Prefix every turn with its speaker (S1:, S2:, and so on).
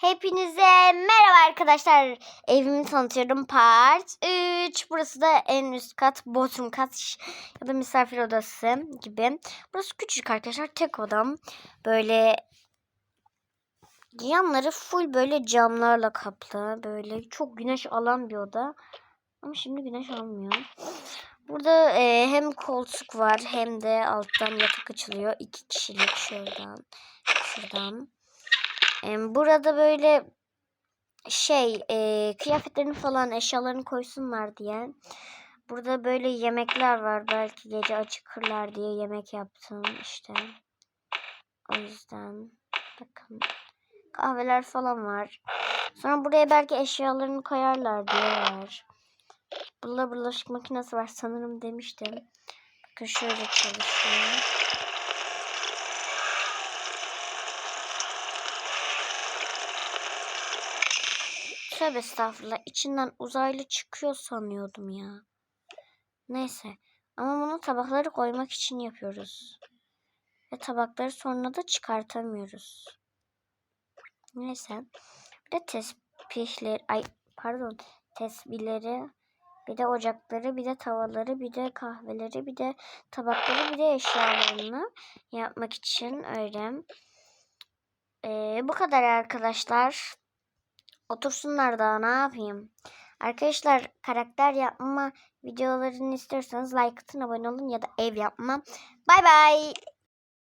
S1: Hepinize merhaba arkadaşlar. Evimi tanıtıyorum part 3. Burası da en üst kat, bodrum kat ya da misafir odası gibi. Burası küçük arkadaşlar. Tek odam. Böyle yanları full böyle camlarla kaplı. Böyle çok güneş alan bir oda. Ama şimdi güneş almıyor. Burada e, hem koltuk var hem de alttan yatak açılıyor. İki kişilik şuradan. Şuradan. Burada böyle şey e, kıyafetlerini falan eşyalarını koysunlar diye. Burada böyle yemekler var. Belki gece acıkırlar diye yemek yaptım işte. O yüzden bakın kahveler falan var. Sonra buraya belki eşyalarını koyarlar diye var. Bulaşık makinesi var sanırım demiştim. Bakın şöyle çalışıyor. Tövbe estağfurullah. İçinden uzaylı çıkıyor sanıyordum ya. Neyse. Ama bunu tabakları koymak için yapıyoruz. Ve tabakları sonra da çıkartamıyoruz. Neyse. Bir de tespihleri, ay pardon tesbihleri, bir de ocakları, bir de tavaları, bir de kahveleri, bir de tabakları, bir de eşyalarını yapmak için öyle. Ee, bu kadar arkadaşlar. Otursunlar daha ne yapayım. Arkadaşlar karakter yapma videolarını istiyorsanız like atın abone olun ya da ev yapma. Bay bay.